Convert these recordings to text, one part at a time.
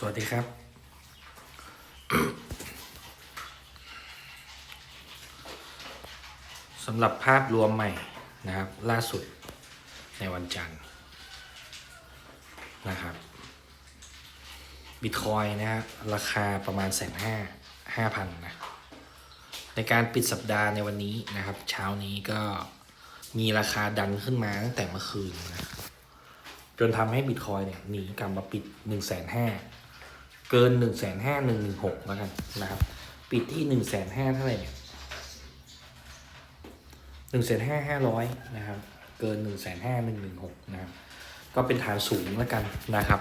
สวัสดีครับ สำหรับภาพรวมใหม่นะครับ ล่าสุดในวันจันทร์นะครับบิตคอยนะฮะราคาประมาณแสนห้าห้าพันนะ ในการปิดสัปดาห์ในวันนี้นะครับ เช้านี้ก็มีราคาดันขึ้นมาตั้งแต่เมื่อคืนนะจนทำให้บิตคอยเนี่ยหนีกลับมาปิด1นึ่งแสนห้า เกิน1นึ่งแสนห้าหนึ่งหนึ่งหกแล้วกันนะครับ ปิดที่1นึ่งแสนห้าเท่าไหร่เนี่ยหนึ่งแสนห้าห้าร้อยนะครับ เกิน1นึ่งแสนห้าหนึ่งหนึ่งหกนะครับ ก็เป็นฐานสูงแล้วกันนะครับ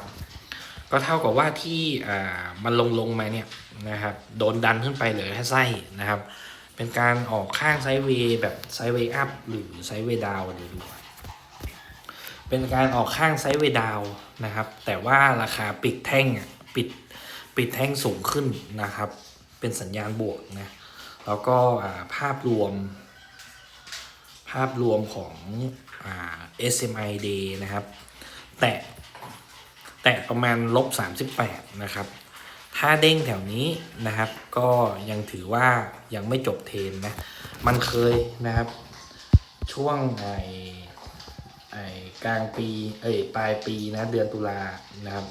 ก็เท่ากับว่าที่อ่ามันลงลงมาเนี่ยนะครับโดนดันขึ้นไปเหลือแค่ไส้นะครับ เป็นการออกข้างไซด์เวย์แบบไซด์เวย์อัพหรือไซด์เวย์ดาวดูดีกว่าเป็นการออกข้างไซด์เวย์ดาวน์นะครับ แต่ว่าราคาปิดแท่งอะ ปิดปิดแท่งสูงขึ้นนะครับ เป็นสัญญาณบวกนะแล้วก็ภาพรวม ภาพรวมของอ SMI Day นะครับ แตะแตะประมาณลบ 38 นะครับ ถ้าเด้งแถวนี้นะครับ ก็ยังถือว่ายังไม่จบเทรนนะ มันเคยนะครับ ช่วงไอไอกลางปี เอ้ยปลายปีนะเดือนตุลานะครับ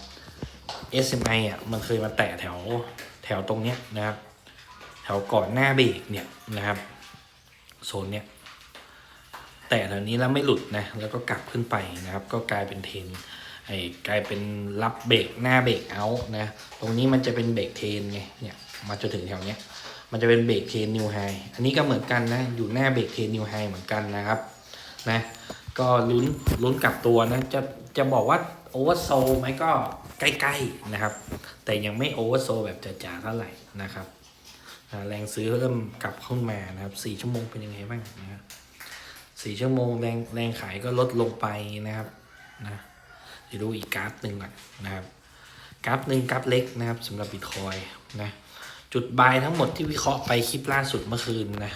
SMI อะมันเคยมาแตะแถวแถวตรงเนี้ยนะครับ แถวก่อนหน้าเบรกเนี่ยนะครับโซนเนี้ยแต่แถวนี้แล้วไม่หลุดนะแล้วก็กลับขึ้นไปนะครับ ก็กลายเป็นเทนไอ้กลายเป็นรับเบรกหน้าเบรกเอาท์นะตรงนี้มันจะเป็นเบรกเทนไงเนี่ยมาจนถึงแถวเนี้ยมันจะเป็นเบรกเทนนิวไฮอันนี้ก็เหมือนกันนะอยู่หน้าเบรกเทนนิวไฮเหมือนกันนะครับนะก็ลุ้นลุ้นกลับตัวนะจะจะบอกว่าโอเวอร์โซไหมก็ ใกล้ๆนะครับ แต่ยังไม่โอเวอร์โซแบบจ๋าๆเท่าไหร่นะครับอ่าแรงซื้อเริ่มกลับขึ้นมานะครับสี่ชั่วโมงเป็นยังไงบ้างนะครับสี่ชั่วโมงแรงแรงขายก็ลดลงไปนะครับนะเดี๋ยวดูอีกกราฟหนึ่งก่อนนะครับกราฟหนึ่งกราฟเล็กนะครับสำหรับบิตคอยนะจุดบายทั้งหมดที่วิเคราะห์ไปคลิปล่าสุดเมื่อคืนนะ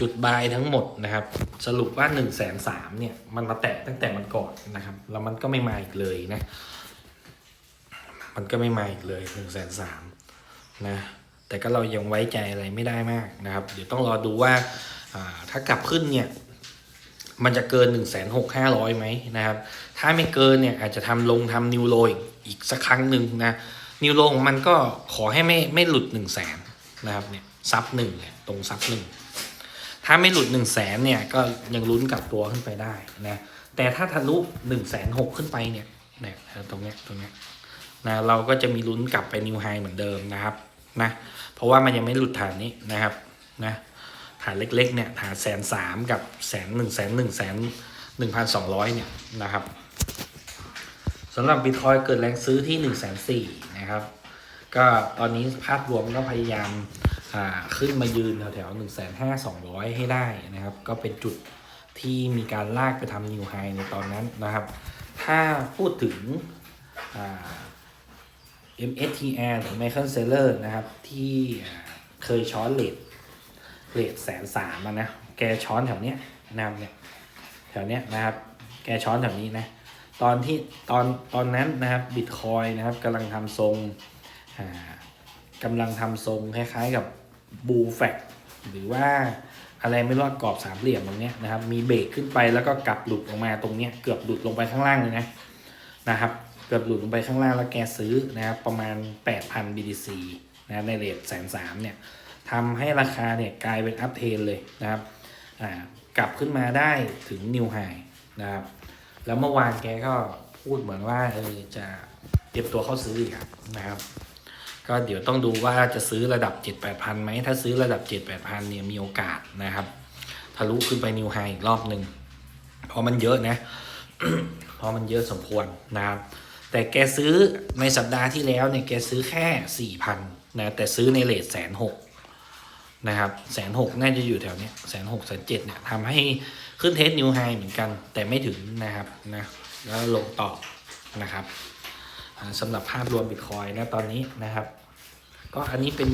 จุดบายทั้งหมดนะครับ สรุปว่า1นึ่งแสนสามเนี่ย มันมาแตะตั้งแต่มันก่อนนะครับ แล้วมันก็ไม่มาอีกเลยนะ มันก็ไม่มาอีกเลย1นึ่งแสนสามนะ แต่ก็เรายังไว้ใจอะไรไม่ได้มากนะครับ เดี๋ยวต้องรอดูว่าถ้ากลับขึ้นเนี่ยมันจะเกิน1นึ่งแสนหกห้าร้อยไหมนะครับ ถ้าไม่เกินเนี่ยอาจจะทำลงทำนิวโรอีกอีกสักครั้งหนึ่งนะ นิวโรของมันก็ขอให้ไม่ไม่หลุด1นึ่งแสนนะครับเนี่ยซับหนึ่งเนี่ยตรงซับหนึ่ง ถ้าไม่หลุด1นึ่งแสนเนี่ยก็ยังลุ้นกลับตัวขึ้นไปได้นะแต่ถ้าทะลุ1นึ่งแสนหกขึ้นไปเนี่ยเนี่ยตรงเนี้ยตรงเนี้ยนะเราก็จะมีลุ้นกลับไปนิวไฮเหมือนเดิมนะครับนะเพราะว่ามันยังไม่หลุดฐานนี้นะครับนะฐานเล็กๆเนี่ยฐานแสนสามกับแสนหนึ่งแสนหนึ่งแสนหนึ่งพันสองร้อยเนี่ยนะครับสำหรับบิตคอยเกิดแรงซื้อที่หนึ่งแสนสี่นะครับก็ตอนนี้ภาพรวมก็พยายาม ขึ้นมายืนแถวๆหนึ่งแสนห้าสองร้อยให้ได้นะครับ ก็เป็นจุดที่มีการลากไปทำนิวไฮในตอนนั้นนะครับ ถ้าพูดถึง MSTR หรือ Michael Saylor นะครับ ที่เคยช้อนเลทเลทแสนสามนะแกช้อนแถวเนี้ยนะครับเนี่ยแถวเนี้ยนะครับ แกช้อนแถวนี้นะ ตอนที่ตอนตอนนั้นนะครับบิตคอยนะครับกำลังทำทรงอ่ากำลังทำทรงคล้ายๆกับ บูแฟกหรือว่าอะไรไม่รู้กรอบสามเหลี่ยมตรงนี้นะครับ มีเบรกขึ้นไปแล้วก็กลับหลุดลงมาตรงนี้เกือบหลุดลงไปข้างล่างเลยนะนะครับ เกือบหลุดลงไปข้างล่างแล้วแกซื้อนะครับประมาณ 8,000 BTC นะในเรทแสนสามเนี่ยทำให้ราคาเนี่ยกลายเป็นอัพเทนเลยนะครับอ่ากลับขึ้นมาได้ถึงนิวไฮนะครับ แล้วเมื่อวานแกก็พูดเหมือนว่าเออจะเตรียมตัวเข้าซื้ออีกนะครับ ก็เดี๋ยวต้องดูว่าจะซื้อระดับ 7 8พันไหมถ้าซื้อระดับ 7 8พันเนี่ยมีโอกาสนะครับทะลุขึ้นไปนิวไฮอีกรอบหนึ่งเพราะมันเยอะนะเพราะมันเยอะสมควรนะครับ แต่แกซื้อในสัปดาห์ที่แล้วเนี่ยแกซื้อแค่สี่พันนะแต่ซื้อในเลทแสนหกนะครับแสนหกน่าจะอยู่แถวเนี้ยแสนหกแสนเจ็ดเนี่ยทำให้ขึ้นเทสนิวไฮเหมือนกัน แต่ไม่ถึงนะครับนะแล้วลงต่อนะครับ สำหรับภาพรวมบิตคอยนะตอนนี้นะครับ ก็อันนี้เป็น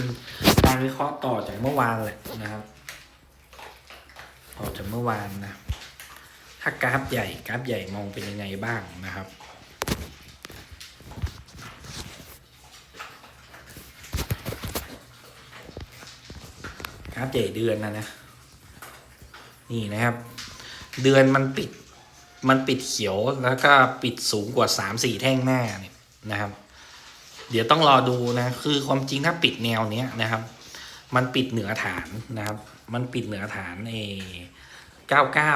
การวิเคราะห์ต่อจากเมื่อวานแหละนะครับต่อจากเมื่อวานนะถ้ากราฟใหญ่กราฟใหญ่มองเป็นยังไงบ้างนะครับกราฟใหญ่เดือนนะนะนี่นะครับ เดือนมันปิดมันปิดเขียวแล้วก็ปิดสูงกว่าสามสี่แท่งหน้าเนี่ย นะครับ เดี๋ยวต้องรอดูนะคือความจริงถ้าปิดแนวเนี้ยนะครับ มันปิดเหนือฐานนะครับ มันปิดเหนือฐานเอเก้าเก้า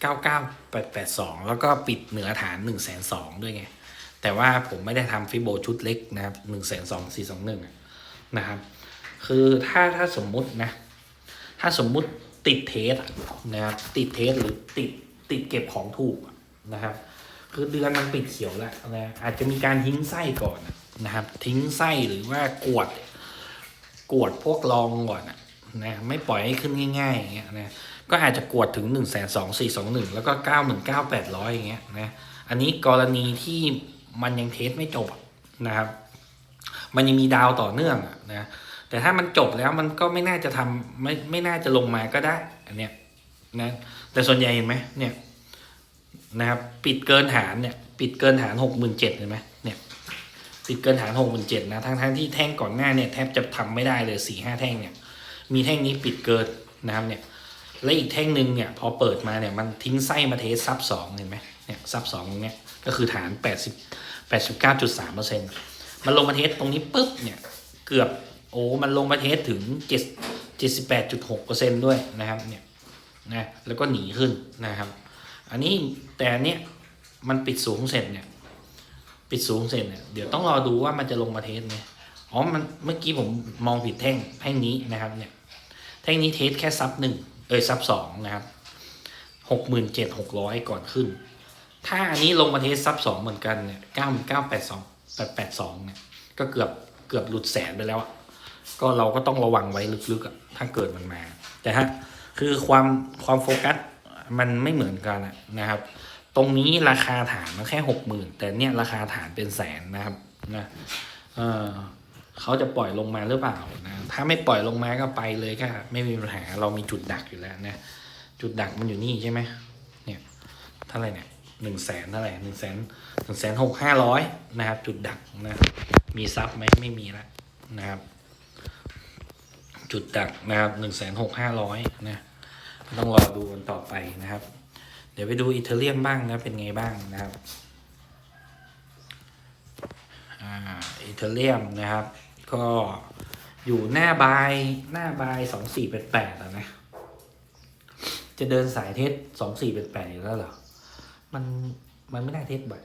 เก้าเก้าแปดแปดสองแล้วก็ปิดเหนือฐานหนึ่งแสนสองด้วยไงแต่ว่าผมไม่ได้ทำฟิโบชุดเล็กนะครับหนึ่งแสนสองสี่สองหนึ่งนะครับ คือถ้าถ้าสมมุตินะ ถ้าสมมุติติดเทสนะครับ ติดเทสหรือติดติดเก็บของถูกนะครับ คือเดือนมันปิดเขียวแล้วนะอาจจะมีการทิ้งไส้ก่อนนะครับ ทิ้งไส้หรือว่ากวด กวดพวกรองก่อนอะนะไม่ปล่อยให้ขึ้นง่ายๆอย่างเงี้ยนะก็อาจจะกวดถึง1นึ่งแสนสองสี่สองหนึ่งแล้วก็เก้าหมื่นเก้าแปดร้อยอย่างเงี้ยนะอันนี้กรณีที่มันยังเทสไม่จบนะครับ มันยังมีดาวต่อเนื่องนะแต่ถ้ามันจบแล้วมันก็ไม่น่าจะทำไม่ไม่น่าจะลงมาก็ได้ อันเนี้ยนะแต่ส่วนใหญ่เห็นไหมเนี่ย นะครับ ปิดเกินฐานเนี่ย ปิดเกินฐานหกหมื่นเจ็ดเห็นไหมเนี่ย ปิดเกินฐานหกหมื่นเจ็ดนะทั้งทั้งที่แท่งก่อนหน้าเนี่ยแทบจะทำไม่ได้เลยสี่ห้าแท่งเนี่ย มีแท่งนี้ปิดเกินนะครับเนี่ย และอีกแท่งหนึ่งเนี่ย พอเปิดมาเนี่ยมันทิ้งไส้มาเทสซับสองเห็นไหมเนี่ยซับสองตรงเนี้ยก็คือฐานแปดสิบแปดสิบเก้าจุดสามเปอร์เซ็นต์มันลงมาเทสตรงนี้ปุ๊บเนี่ยเกือบโอ้มันลงมาเทสถึงเจ็ดเจ็ดสิบแปดจุดหกเปอร์เซ็นต์ด้วยนะครับเนี่ยนะแล้วก็หนีขึ้นนะครับ อันนี้แต่อันเนี้ยมันปิดสูงเสร็จเนี่ย ปิดสูงเสร็จเนี่ยเดี๋ยวต้องรอดูว่ามันจะลงมาเทสไหมอ๋อมันเมื่อกี้ผมมองผิดแท่งแท่งนี้นะครับเนี่ยแท่งนี้เทสแค่ซับหนึ่งเอยซับสองนะครับหกหมื่นเจ็ดหกร้อยก่อนขึ้น ถ้าอันนี้ลงมาเทสซับสองเหมือนกันเนี่ยเก้าเก้าแปดสองแปดแปดสองเนี่ยก็เกือบเกือบหลุดแสนไปแล้วอะก็เราก็ต้องระวังไว้ลึกๆอะถ้าเกิดมันมาแต่ฮะคือความความโฟกัส มันไม่เหมือนกันนะครับ ตรงนี้ราคาฐานมันแค่หกหมื่นแต่เนี่ยราคาฐานเป็นแสนนะครับนะเออเขาจะปล่อยลงมาหรือเปล่านะถ้าไม่ปล่อยลงมาก็ไปเลยก็ไม่มีปัญหาเรามีจุดดักอยู่แล้วนะจุดดักมันอยู่นี่ใช่ไหมเนี่ยเท่าไหร่เนี่ยหนึ่งแสนเท่าไหร่หนึ่งแสนหนึ่งแสนหกห้าร้อยนะครับ จุดดักนะมีซับไหมไม่มีละนะครับ จุดดักนะครับหนึ่งแสนหกห้าร้อยนะ ต้องรอดูกันต่อไปนะครับ เดี๋ยวไปดูอีเทเรียมบ้างนะเป็นไงบ้างนะครับอ่าเทเรียมนะครับ ก็อยู่หน้าบายหน้าบายสองสี่แปดแปดนะ จะเดินสายเทสสองสี่แปดแปดอยู่แล้วเหรอ มันมันไม่ได้เทสบ่อย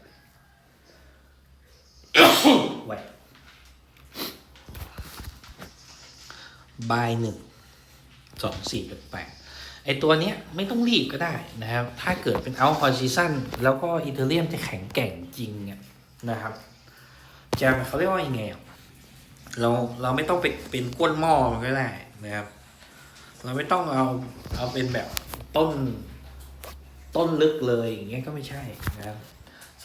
ไว้บายหนึ่งสองสี่แปดแปด ไอตัวนี้ไม่ต้องรีบก็ได้นะครับ ถ้าเกิดเป็นเอาคอนซีซันแล้วก็อีเทเรียมจะแข็งแกร่งจริงเนี่ยนะครับจะเขาเรียกว่ายังไงอะเราเราไม่ต้องเป็นเป็นก้นหม้อก็ได้นะครับ เราไม่ต้องเอาเอาเป็นแบบต้นต้นลึกเลยอย่างเงี้ยก็ไม่ใช่นะครับ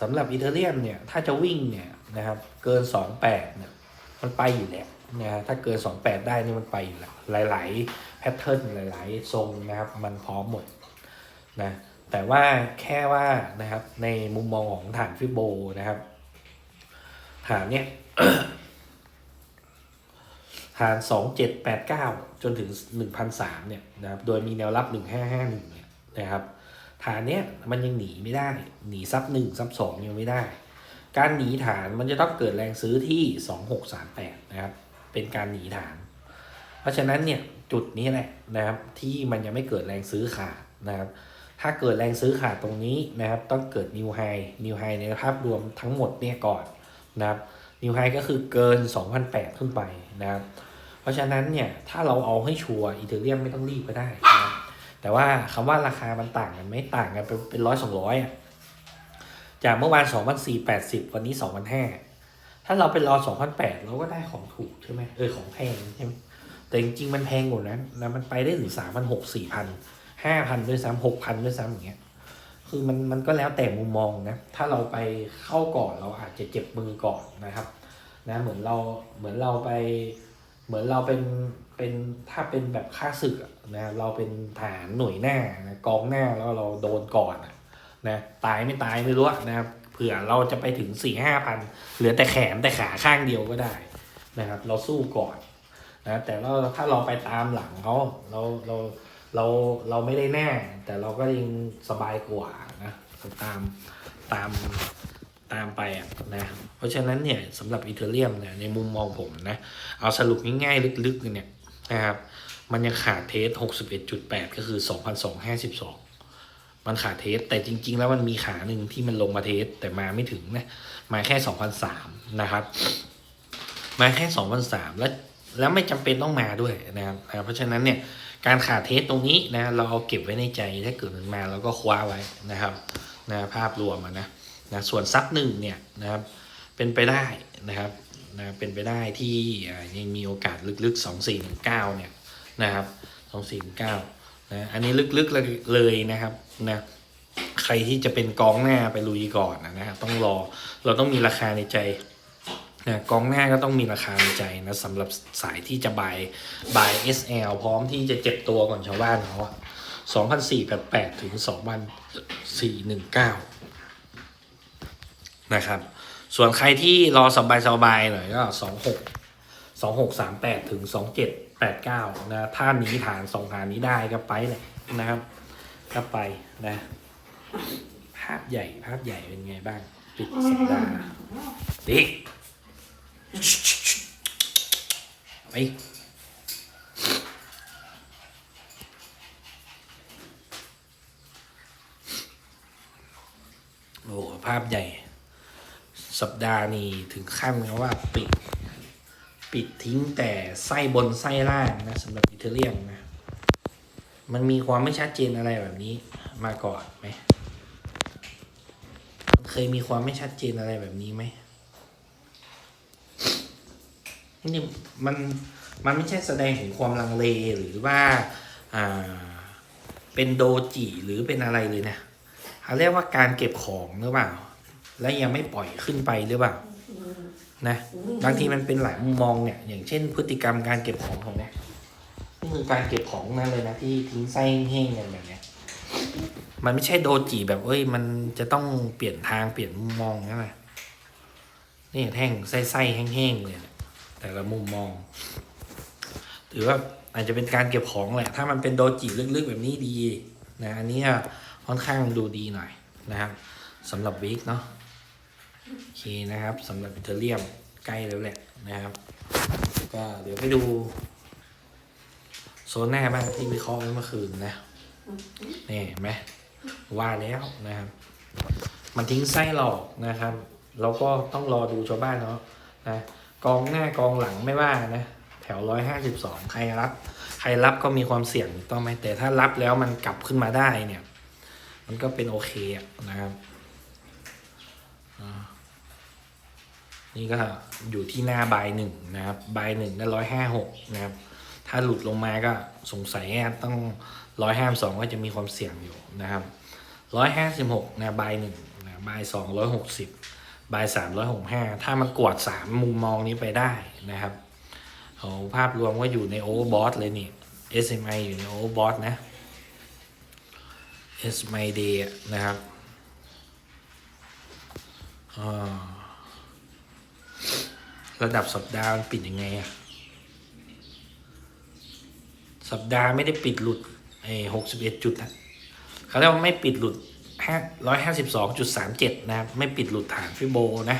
สำหรับอีเทเรียมเนี่ยถ้าจะวิ่งเนี่ยนะครับ เกินสองแปดเนี่ยมันไปอยู่แล้วนะฮะถ้าเกินสองแปดได้นี่มันไปอยู่แล้วหลาย ๆ แพทเทิร์นหลาย ๆ ทรงนะครับมันพร้อมหมดนะแต่ว่าแค่ว่านะครับในมุมมองของฐานฟิโบนะครับฐานเนี้ยฐานสองเจ็ดแปดเก้าจนถึงหนึ่งพันสามเนี่ยนะครับโดยมีแนวรับหนึ่งห้าห้าหนึ่งเนี่ยนะครับฐานเนี้ยมันยังหนีไม่ได้ หนีซับหนึ่งซับสองยังไม่ได้ การหนีฐานมันจะต้องเกิดแรงซื้อที่สองหกสามแปดนะครับ เป็นการหนีฐาน เพราะฉะนั้นเนี่ย จุดนี้แหละนะครับ ที่มันยังไม่เกิดแรงซื้อขาดนะครับ ถ้าเกิดแรงซื้อขาดตรงนี้นะครับ ต้องเกิดนิวไฮนิวไฮในภาพรวมทั้งหมดเนี่ยก่อนนะครับนิวไฮก็คือเกิน 2,008 ขึ้นไปนะครับ เพราะฉะนั้นเนี่ยถ้าเราเอาให้ชัวร์อีเทเรียมไม่ต้องรีบก็ได้นะแต่ว่าคำว่าราคามันต่างกันไม่ต่างกันเป็นเป็นร้อยสองร้อยอะจากเมื่อวาน2,480วันนี้2,500ถ้าเราไปรอ2,008เราก็ได้ของถูกใช่ไหมเออของแพงใช่ไหม แต่จริงๆมันแพงกว่านั้นนะมันไปได้ถึง3,600 4,000 5,000ด้วยซ้ำ6,000ด้วยซ้ำอย่างเงี้ยคือมันมันก็แล้วแต่มุมมองนะถ้าเราไปเข้าก่อนเราอาจจะเจ็บมือก่อนนะครับนะเหมือนเราเหมือนเราไปเหมือนเราเป็นเป็นถ้าเป็นแบบค่าศึกอะนะเราเป็นฐานหน่วยหน้านะกองหน้าแล้วเราโดนก่อนอะนะตายไม่ตายไม่รู้นะครับเผื่อเราจะไปถึงสี่ห้าพันเหลือแต่แขนแต่ขาข้างเดียวก็ได้นะครับ เราสู้ก่อน นะแต่เราถ้าเราไปตามหลังเขาเราเราเราเราไม่ได้แน่ แต่เราก็ยังสบายกว่านะตามตามตามไปอะนะเพราะฉะนั้นเนี่ยสำหรับอีเทเรียมเนี่ยในมุมมองผมนะเอาสรุปง่ายๆลึกๆเนี่ยนะครับมันยังขาดเทส 61.8 ก็คือ 2,252 มันขาดเทส แต่จริง ๆ แล้วมันมีขาหนึ่งที่มันลงมาเทส แต่มาไม่ถึงนะ มาแค่ 2,003 นะครับ มาแค่ 2,003 แล้ว แล้วไม่จำเป็นต้องมาด้วยนะครับเพราะฉะนั้นเนี่ยการขาดเทสตรงนี้นะเราเอาเก็บไว้ในใจถ้าเกิดมันมาเราก็คว้าไว้นะครับนะภาพรวมนะนะส่วนซับหนึ่งเนี่ยนะครับเป็นไปได้นะครับนะเป็นไปได้ที่ยังมีโอกาสลึกๆ 2 4 1 9เนี่ยนะครับ2 4 1 9นะอันนี้ลึกๆเลยนะครับนะใครที่จะเป็นกองหน้าไปลุยก่อนนะครับต้องรอเราต้องมีราคาในใจ นะกองหน้าก็ต้องมีราคาในใจนะสำหรับสายที่จะบายบาย SL พร้อมที่จะเจ็บตัวก่อนชาวบ้านเขาอะ2,488 ถึง 2,419 นะครับ ส่วนใครที่รอสบายสบายหน่อยก็สองหกสองหกสามแปดถึงสองเจ็ดแปดเก้านะถ้าหนีฐานสองฐานนี้ได้ก็ไปเลยนะครับก็ไปนะ ภาพใหญ่ภาพใหญ่เป็นไงบ้าง ปิดสัปดาห์ดิ ไปโอ้โหภาพใหญ่ สัปดาห์นี้ถึงขั้นนะว่าปิด ปิดทิ้งแต่ไส้บนไส้ล่างนะสำหรับอิตาเลียนนะ มันมีความไม่ชัดเจนอะไรแบบนี้มาก่อนไหม เคยมีความไม่ชัดเจนอะไรแบบนี้ไหม นี่มันมันไม่ใช่แสดงถึงความลังเลหรือว่าอ่าเป็นโดจิหรือเป็นอะไรเลยนะเขาเรียกว่าการเก็บของหรือเปล่า และยังไม่ปล่อยขึ้นไปหรือเปล่านะบางทีมันเป็นหลายมุมมองเนี่ย อย่างเช่น พฤติกรรมการเก็บของของเนี่ยนี่คือการเก็บของนั่นเลยนะที่ทิ้งไส้แห้งกันแบบเนี้ยมันไม่ใช่โดจิแบบเอ้ย มันจะต้องเปลี่ยนทางเปลี่ยนมุมมองนะนแหละนี่แท่งไส้ไส้ๆแห้งๆเลยนี่ย แต่ละมุมมอง ถือว่าอาจจะเป็นการเก็บของแหละ ถ้ามันเป็นโดจิลึกๆแบบนี้ดีนะอันนี้ค่อนข้างดูดีหน่อยนะครับสำหรับวิกเนาะโอเคนะครับสำหรับอิตาเลียมใกล้แล้วแหละนะครับ ก็เดี๋ยวไปดู โซนหน้าบ้างที่วิเคราะห์ไว้เมื่อคืนนะนี่เห็นไหมว่าแล้วนะครับ มันทิ้งไส้หลอกนะครับ เราก็ต้องรอดูชาวบ้านเนาะนะ กองหน้ากองหลังไม่ว่านะ แถวร้อยห้าสิบสองใครรับ ใครรับก็มีความเสี่ยงต้องไหมแต่ถ้ารับแล้วมันกลับขึ้นมาได้เนี่ย มันก็เป็นโอเคนะครับนี่ก็อยู่ที่หน้าบายหนึ่งนะครับบายหนึ่งได้ร้อยห้าหกนะครับ ถ้าหลุดลงมาก็สงสัยต้องร้อยห้าสองก็จะมีความเสี่ยงอยู่นะครับร้อยห้าสิบหกนะบายหนึ่งนะบายสองร้อยหกสิบ บายสามร้อยหกห้าถ้ามันกวดสามมุมมองนี้ไปได้นะครับเอาภาพรวมว่าอยู่ในโอเวอร์บอทเลยนี่ SMI อยู่ในโอเวอร์บอทนะ SMI Day นะครับระดับสัปดาห์มันปิดยังไงอะสัปดาห์ไม่ได้ปิดหลุดไอ้หกสิบเอ็ดจุดอะเขาเรียกว่าไม่ปิดหลุด ร้อยห้าสิบสองจุดสามเจ็ดนะครับ ไม่ปิดหลุดฐานฟิโบนะ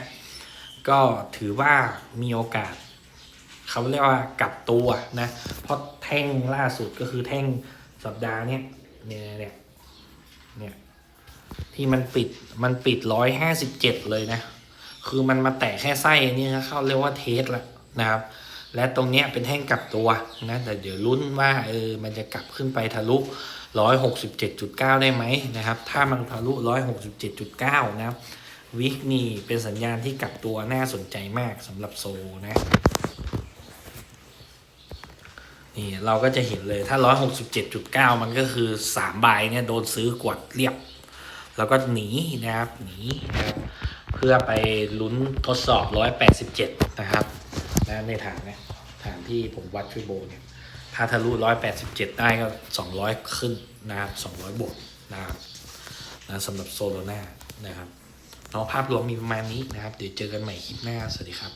ก็ถือว่ามีโอกาส เขาเรียกว่ากลับตัวนะ เพราะแท่งล่าสุดก็คือแท่งสัปดาห์เนี้ยเนี่ยเนี่ยเนี่ยที่มันปิดมันปิดร้อยห้าสิบเจ็ดเลยนะ คือมันมาแตะแค่ไส้นี่นะเขาเรียกว่าเทสแล้วนะครับ และตรงเนี้ยเป็นแท่งกลับตัวนะ แต่เดี๋ยวลุ้นว่าเออมันจะกลับขึ้นไปทะลุ ร้อยหกสิบเจ็ดจุดเก้าได้ไหมนะครับ ถ้ามันทะลุร้อยหกสิบเจ็ดจุดเก้านะครับ วิกนี่เป็นสัญญาณที่กลับตัวน่าสนใจมากสำหรับโซนะนี่เราก็จะเห็นเลยถ้าร้อยหกสิบเจ็ดจุดเก้ามันก็คือสามใบเนี่ยโดนซื้อกวดเรียบ แล้วก็หนีนะครับหนีนะครับเพื่อไปลุ้นทดสอบ 187 นะครับนะในฐานนะฐานที่ผมวัดฟิโบเนี่ย ถ้าทะลุร้อยแปดสิบเจ็ดได้ก็สองร้อยขึ้นนะครับสองร้อยบวกนะครับนะสำหรับโซโลนานะครับเนาะภาพรวมมีประมาณนี้นะครับ เดี๋ยวเจอกันใหม่คลิปหน้า สวัสดีครับ